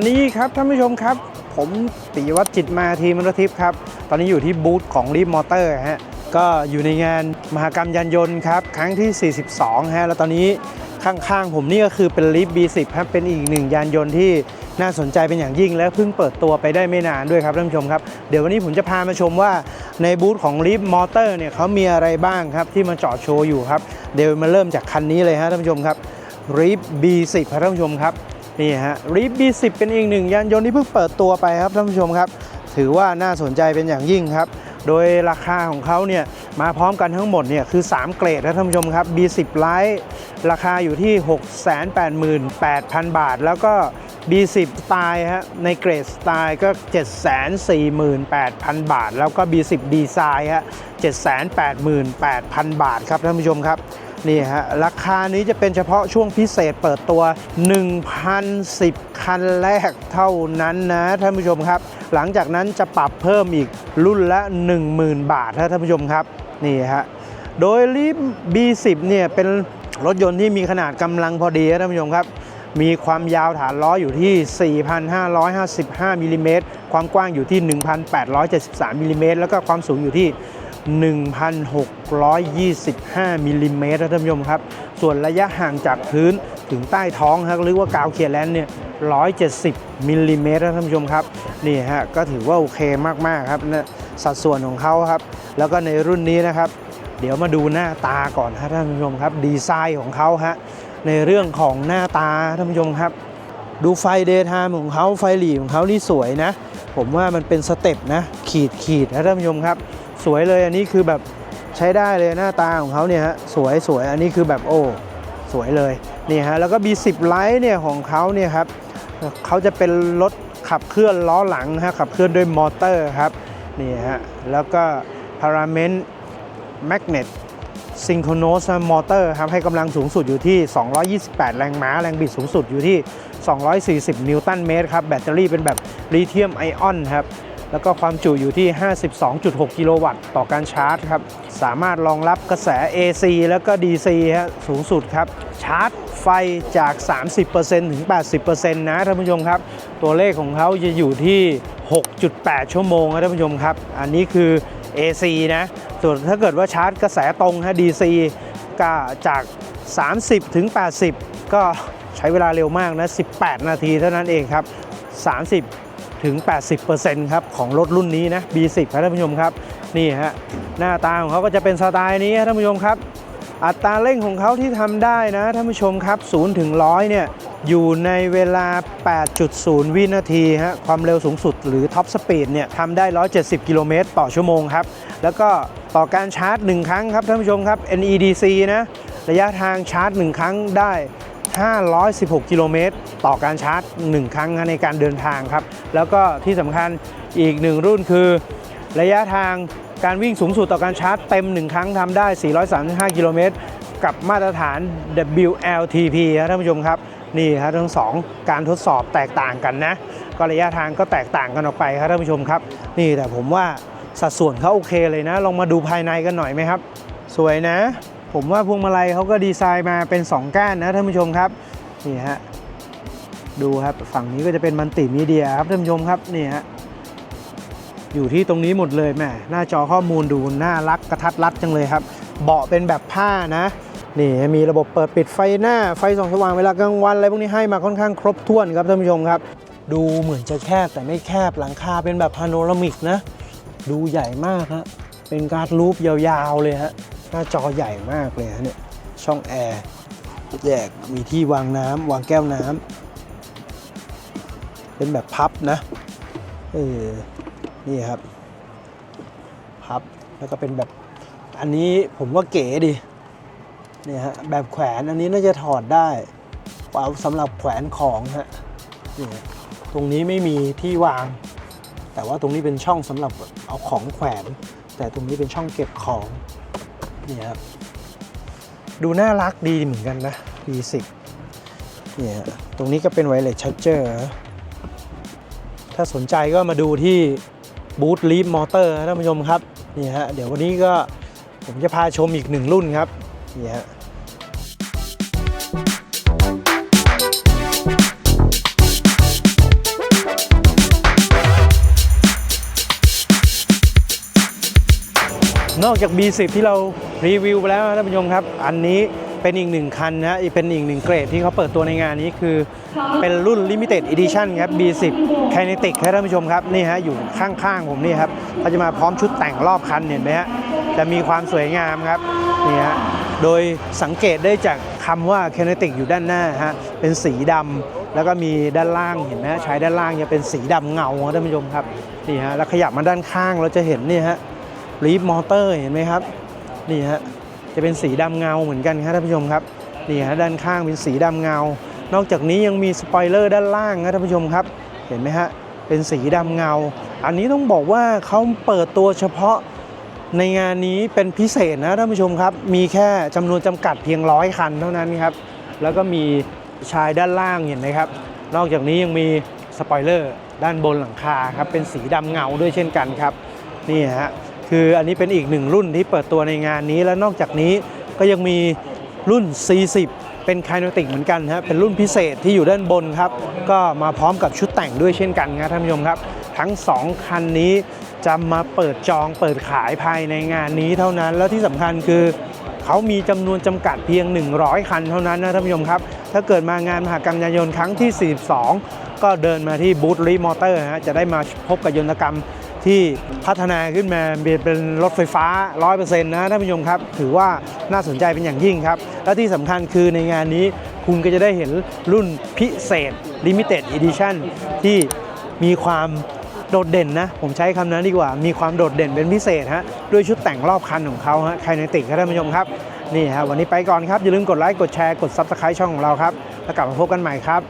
ตอนนี้ครับท่านผู้ชมครับ ผมปิยวัฒน์จิตมาทีมรทิพย์ครับ ตอนนี้อยู่ที่บูธของรีมอเตอร์ฮะก็อยู่ในงานมหกรรมยานยนต์ครับ ครั้งที่ 42ฮะแล้วตอนนี้ข้างๆ ผมนี่ก็คือเป็นลิฟ B10 ครับเป็นอีกหนึ่งยานยนต์ที่น่าสนใจเป็นอย่างยิ่งและเพิ่งเปิดตัวไปได้ไม่นานด้วยครับท่านผู้ชมครับ เดี๋ยววันนี้ผมจะพามาชมว่าในบูธของลิฟมอเตอร์เนี่ยเขามีอะไรบ้างครับที่มาจอดโชว์อยู่ครับ เดี๋ยวมาเริ่มจากคันนี้เลยฮะท่านผู้ชมครับรีบ B10 ครับท่านผู้ชมครับ นี่ฮะรีบ B10 เป็นอีกหนึ่งยานยนต์ที่เพิ่งเปิดตัวไปครับท่านผู้ชมครับ ถือว่าน่าสนใจเป็นอย่างยิ่งครับ โดยราคาของเขาเนี่ยมาพร้อมกันทั้งหมดเนี่ยคือ 3 เกรดนะท่านผู้ชมครับ B10 Lite ราคาอยู่ที่ 688,000 บาท แล้วก็ B10 สไตล์ฮะในเกรดสไตล์ก็ 748,000 บาท แล้วก็ B10 ดีไซน์ฮะ788,000 บาทครับท่านผู้ชมครับ นี่ฮะราคานี้จะเป็นเฉพาะช่วงพิเศษเปิดตัว 1,010 คันแรกเท่านั้นนะท่านผู้ชมครับ หลังจากนั้นจะปรับเพิ่มอีกรุ่นละ 10,000 บาทนะท่านผู้ชมครับนี่ฮะโดยลิฟ B10 เนี่ยเป็นรถยนต์ที่มีขนาดกำลังพอดีนะท่านผู้ชมครับมีความยาวฐานล้ออยู่ที่ 4,555มิลลิเมตรความกว้างอยู่ที่ 1,873มิลลิเมตรแล้วก็ความสูงอยู่ที่ 1,625มิลลิเมตรนะท่านผู้ชมครับ ส่วนระยะห่างจากพื้นถึงใต้ท้องครับเรียกว่ากาวเคลียร์แลนด์เนี่ย170มิลลิเมตรนะท่านผู้ชมครับนี่ฮะก็ถือว่าโอเคมากๆครับนะสัดส่วนของเขาครับ แล้วก็ในรุ่นนี้นะครับ เดี๋ยวมาดูหน้าตาก่อนฮะท่านผู้ชมครับ ดีไซน์ของเขาฮะในเรื่องของหน้าตาท่านผู้ชมครับ ดูไฟเดย์ไทม์ของเขาไฟหลีของเขานี่สวยนะ ผมว่ามันเป็นสเต็ปนะ ขีดขีดนะท่านผู้ชมครับ สวยเลยอันนี้คือแบบใช้ได้เลยหน้าตาของเขาเนี่ยฮะสวยสวยอันนี้คือแบบโอ้สวยเลยนี่ฮะแล้วก็ B10 Lite เนี่ยของเขาเนี่ยครับเขาจะเป็นรถขับเคลื่อนล้อหลังฮะขับเคลื่อนด้วยมอเตอร์ครับนี่ฮะแล้วก็ Parament Magnet ซิงโครโนสมอเตอร์ครับให้กำลังสูงสุดอยู่ที่ 228 แรงม้า แรงบิดสูงสุดอยู่ที่ 240 นิวตันเมตรครับ แบตเตอรี่เป็นแบบลิเธียมไอออนครับ แล้วก็ความจุอยู่ที่ 52.6 กิโลวัตต์ต่อการชาร์จครับ สามารถรองรับกระแส AC แล้วก็ DC ฮะสูงสุดครับ ชาร์จไฟจาก 30%ถึง 80%นะท่านผู้ชมครับ ตัวเลขของเขาจะอยู่ที่ 6.8 ชั่วโมงนะท่านผู้ชมครับ อันนี้คือ AC นะ ส่วนถ้าเกิดว่าชาร์จกระแสตรงฮะ DC ก็จาก 30 ถึง 80 ก็ใช้เวลาเร็วมากนะ 18 นาทีเท่านั้นเองครับ 30 ถึง 80%ครับของรถรุ่นนี้นะ B10 ครับท่านผู้ชมครับ นี่ฮะหน้าตาของเขาก็จะเป็นสไตล์นี้ครับท่านผู้ชมครับ อัตราเร่งของเขาที่ทำได้นะท่านผู้ชมครับ0ถึง100 เนี่ยอยู่ในเวลา 8.0 วินาทีฮะความเร็วสูงสุดหรือท็อปสปีดเนี่ยทำได้ 170 กิโลเมตรต่อชั่วโมงครับ แล้วก็ต่อการชาร์จ 1 ครั้งครับท่านผู้ชมครับ NEDC นะระยะทางชาร์จ 1 ครั้งได้ 516 กิโลเมตร ต่อการชาร์จ 1 ครั้งในการเดินทางครับ แล้วก็ที่สำคัญอีกหนึ่งรุ่นคือ ระยะทางการวิ่งสูงสุดต่อการชาร์จเต็ม 1 ครั้งทำได้ 435 กิโลเมตร กับมาตรฐาน WLTP ครับท่านผู้ชมครับนี่ครับทั้งสองการทดสอบแตกต่างกันนะ ก็ระยะทางก็แตกต่างกันออกไปครับท่านผู้ชมครับ นี่แต่ผมว่าสัดส่วนเขาโอเคเลยนะ ลองมาดูภายในกันหน่อยไหมครับ สวยนะ ผมว่าพวงมาลัยเขาก็ดีไซน์มาเป็น 2 ก้านนะท่านผู้ชมครับนี่ฮะดูครับฝั่งนี้ก็จะเป็นมัลติมีเดียครับท่านผู้ชมครับนี่ฮะอยู่ที่ตรงนี้หมดเลยแหมหน้าจอข้อมูลดูน่ารักกระทัดรัดจังเลยครับ เบาะเป็นแบบผ้านะนี่มีระบบเปิดปิดไฟหน้าไฟส่องสว่างเวลากลางวันอะไรพวกนี้ให้มาค่อนข้างครบถ้วนครับท่านผู้ชมครับ ดูเหมือนจะแคบแต่ไม่แคบหลังคาเป็นแบบพาโนรามิกนะ ดูใหญ่มากฮะเป็นการ์ดรูปยาวๆเลยฮะ หน้าจอใหญ่มากเลยฮะเนี่ยช่องแอร์แยกมีที่วางน้ำวางแก้วน้ำเป็นแบบพับนะเออนี่ครับพับแล้วก็เป็นแบบอันนี้ผมว่าเก๋ดีเนี่ยฮะแบบแขวนอันนี้น่าจะถอดได้เอาสำหรับแขวนของฮะนี่ตรงนี้ไม่มีที่วาง แต่ว่าตรงนี้เป็นช่องสำหรับเอาของแขวน แต่ตรงนี้เป็นช่องเก็บของ นี่ครับดูน่ารักดีเหมือนกันนะ D10 เนี่ยตรงนี้ก็เป็นไวเลสชั r เจอร์ถ้าสนใจก็มาดูที่บูธลีฟมอเตอร์ท่านผู้ชมครับนี่ฮะเดี๋ยววันนี้ก็ผมจะพาชมอีกหนึ่งรุ่นครับนี่ฮะ อกจาก B10 ที่เรารีวิวไปแล้วนะท่านผู้ชมครับ อันนี้เป็นอีกหนึ่งคันนะฮะอีกเป็นอีกหนึ่งเกรดที่เขาเปิดตัวในงานนี้คือ เป็นรุ่น Limited Edition ครับ B10 Kinetic ครับท่านผู้ชมครับนี่ฮะอยู่ข้างๆผมนี่ครับเขาจะมาพร้อมชุดแต่งรอบคันเห็นไหมฮะจะมีความสวยงามครับนี่ฮะโดยสังเกตได้จากคำว่า Kinetic อยู่ด้านหน้าฮะเป็นสีดำแล้วก็มีด้านล่างเห็นไหมฮะใช้ด้านล่างจะเป็นสีดำเงาครับท่านผู้ชมครับนี่ฮะแล้วขยับมาด้านข้างเราจะเห็นนี่ฮะ ลีฟมอเตอร์เห็นไหมครับ นี่ฮะจะเป็นสีดำเงาเหมือนกันครับท่านผู้ชมครับนี่ฮะด้านข้างเป็นสีดำเงา นอกจากนี้ยังมีสปอยเลอร์ด้านล่างครับท่านผู้ชมครับ เห็นไหมฮะเป็นสีดำเงา อันนี้ต้องบอกว่าเขาเปิดตัวเฉพาะในงานนี้เป็นพิเศษนะท่านผู้ชมครับ มีแค่จำนวนจำกัดเพียงร้อยคันเท่านั้นครับ แล้วก็มีชายด้านล่างเห็นไหมครับ นอกจากนี้ยังมีสปอยเลอร์ด้านบนหลังคาครับเป็นสีดำเงาด้วยเช่นกันครับนี่ฮะ คืออันนี้เป็นอีกหนึ่งรุ่นที่เปิดตัวในงานนี้ และนอกจากนี้ก็ยังมีรุ่น 40 เป็นไคโนติกเหมือนกันฮะเป็นรุ่นพิเศษที่อยู่ด้านบนครับ ก็มาพร้อมกับชุดแต่งด้วยเช่นกันครับท่านผู้ชมครับ ทั้ง 2 คันนี้จะมาเปิดจองเปิดขายภายในงานนี้เท่านั้น แล้วที่สำคัญคือเขามีจำนวนจำกัดเพียง 100 คันเท่านั้นนะท่านผู้ชมครับ ถ้าเกิดมางานมหกรรมยานยนต์ครั้งที่ 42 ก็เดินมาที่บูธรีมอเตอร์ฮะจะได้มาพบกับยนตกรรม ที่พัฒนาขึ้นมาเป็นรถไฟฟ้า 100%นะท่านผู้ชมครับ ถือว่าน่าสนใจเป็นอย่างยิ่งครับ และที่สำคัญคือในงานนี้คุณก็จะได้เห็นรุ่นพิเศษ Limited Edition ที่มีความโดดเด่นนะ ผมใช้คำนั้นดีกว่า มีความโดดเด่นเป็นพิเศษฮะด้วยชุดแต่งรอบคันของเขาฮะไคเนติกครับท่านผู้ชมครับ นี่ฮะวันนี้ไปก่อนครับ อย่าลืมกดไลค์กดแชร์กด Subscribe ช่องของเราครับ แล้วกลับมาพบกันใหม่ครับ